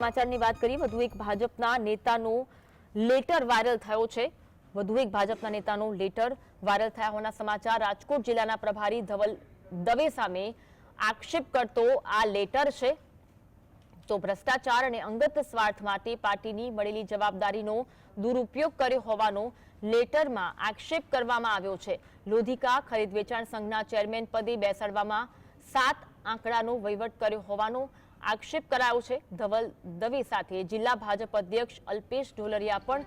સમાચારની વાત કરીએ, વધુ એક ભાજપના નેતાનો લેટર વાયરલ થયો છે. વધુ એક ભાજપના નેતાનો લેટર વાયરલ થયા હોવાના સમાચાર, રાજકોટ જિલ્લાના પ્રભારી ધવલ દવે સામે આક્ષેપ કરતો આ લેટર છે. તો ભ્રષ્ટાચાર અને અંગત સ્વાર્થ માટે પાર્ટીની મળેલી જવાબદારીનો દુરુપયોગ કર્યો હોવાનો લેટરમાં આક્ષેપ કરવામાં આવ્યો છે. લોધિકા ખરીદ વેચાણ સંઘના ચેરમેન પદે બેસાડવામાં સાત આંકડાનો વહીવટ કર્યો હોવાનો આક્ષેપ કરાયો છે. ધવલ દવે સાથે જિલ્લા ભાજપ અધ્યક્ષ અલ્પેશ ઢોલરિયા પણ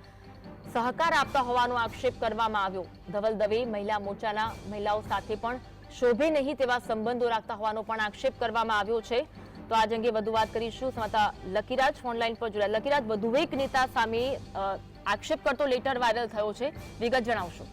સહકાર આપતા હોવાનો આક્ષેપ કરવામાં આવ્યો. ધવલ દવે મહિલા મોરચાના મહિલાઓ સાથે પણ શોભે નહીં તેવા સંબંધો રાખતા હોવાનો પણ આક્ષેપ કરવામાં આવ્યો છે. તો આજ અંગે વધુ વાત કરીશું. સમાતા લકીરાજ ઓનલાઈન પર જોડાયા. લકીરાજ વધુ એક નેતા સામે આક્ષેપ કરતો લેટર વાયરલ થયો છે. વિગત જણાવશો.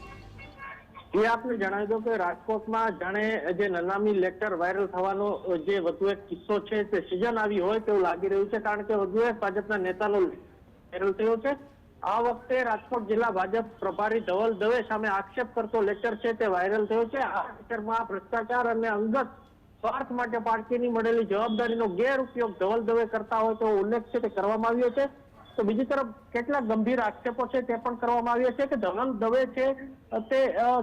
એ આપને જણાવી દો કે રાજકોટમાં જાણે જે નનામી લેટર વાયરલ થવાનો જે વધુ એક કિસ્સો છે, તે સિઝન આવી હોય તેવું લાગી રહ્યું છે, કારણ કે વધુ એક ભાજપના નેતાનો વાયરલ થયો છે. આ વખતે રાજકોટ જિલ્લા ભાજપ પ્રભારી ધવલ દવે સામે આક્ષેપ કરતો લેટર છે, તે વાયરલ થયો છે. આ લેટરમાં ભ્રષ્ટાચાર અને અંગત સ્વાર્થ માટે પાર્ટીની મળેલી જવાબદારીનો ગેરઉપયોગ ધવલ દવે કરતા હોય તેવો ઉલ્લેખ છે, તે કરવામાં આવ્યો છે. તો બીજી તરફ કેટલા ગંભીર આક્ષેપો છે તે પણ કરવામાં આવ્યા છે કે ધવલ દવે છે. તે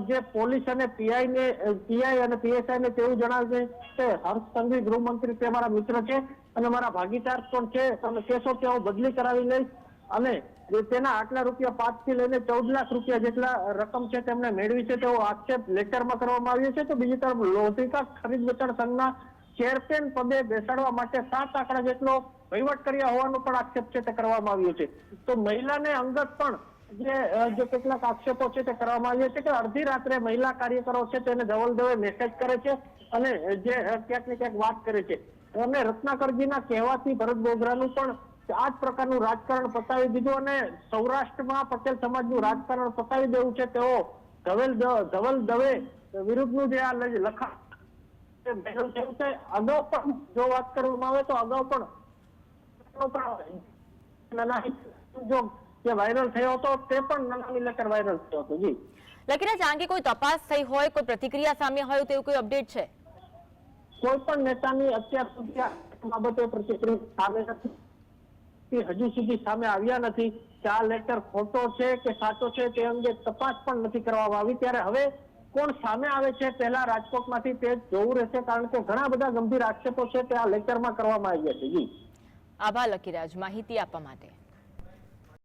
જે પોલીસ અને પીઆઈ ને પીઆઈ અને પીએસઆઈ ને તેવું જણાવે છે કે હર્ષ સંઘવી ગૃહમંત્રી તે મારા મિત્ર છે અને મારા ભાગીદાર પણ છે. તમે કહેશો કે હું બદલી કરાવી લઈશ અને તેના આટલા રૂપિયા પાંચથી લઈને ચૌદ લાખ રૂપિયા જેટલા રકમ છે તેમણે મેળવી છે તેવો આક્ષેપ લેટરમાં કરવામાં આવ્યો છે. તો બીજી તરફ લોધિકા ખરીદ વેચાણ સંઘના ચેરમેન પદે બેસાડવા માટે સાત આંકડા જેટલો વહીવટ કર્યા હોવાનો પણ આક્ષેપ છે તે કરવામાં આવ્યો છે. તો મહિલાને અંગત પણ જે કેટલાક આક્ષેપો છે તે કરવામાં આવ્યા છે કે અડધી રાત્રે મહિલા કાર્યકરો છે તેને ધવલ દવે મેસેજ કરે છે અને જે ક્યાંક ને ક્યાંક વાત કરે છે. અને રત્નાકરજીના કહેવાથી ભરત બોગરાનું પણ આ જ પ્રકારનું રાજકારણ પતાવી દીધું અને સૌરાષ્ટ્રમાં પટેલ સમાજનું રાજકારણ પતાવી દેવું છે. તેઓ ધવલ ધવલ દવે વિરુદ્ધનું જે આ લ- લખાણ તે છે અગાઉ પણ જો વાત કરવામાં આવે તો અગાઉ પણ નાના જે વાયરલ કોઈ તપાસ થઈ હોય, કોઈ પ્રતિક્રિયા સામે હોય તેવું કોઈ અપડેટ છે? કોઈ પણ નેતાની અત્યાર સુધી બાબતે પ્રતિક્રિયા સામે નથી. હજુ સુધી સામે આવ્યા નથી. કે આ લેટર ખોટો છે કે સાચો છે તે અંગે તપાસ પણ નથી કરવામાં આવી. ત્યારે હવે કોણ સામે આવે છે પહેલા રાજકોટમાંથી તે જોવું રહેશે, કારણ કે ઘણા બધા ગંભીર આક્ષેપો છે તે આ લેટરમાં કરવામાં આવ્યા છે, જી. આભાર લકીરાજ. માહિતી આપવા માટે.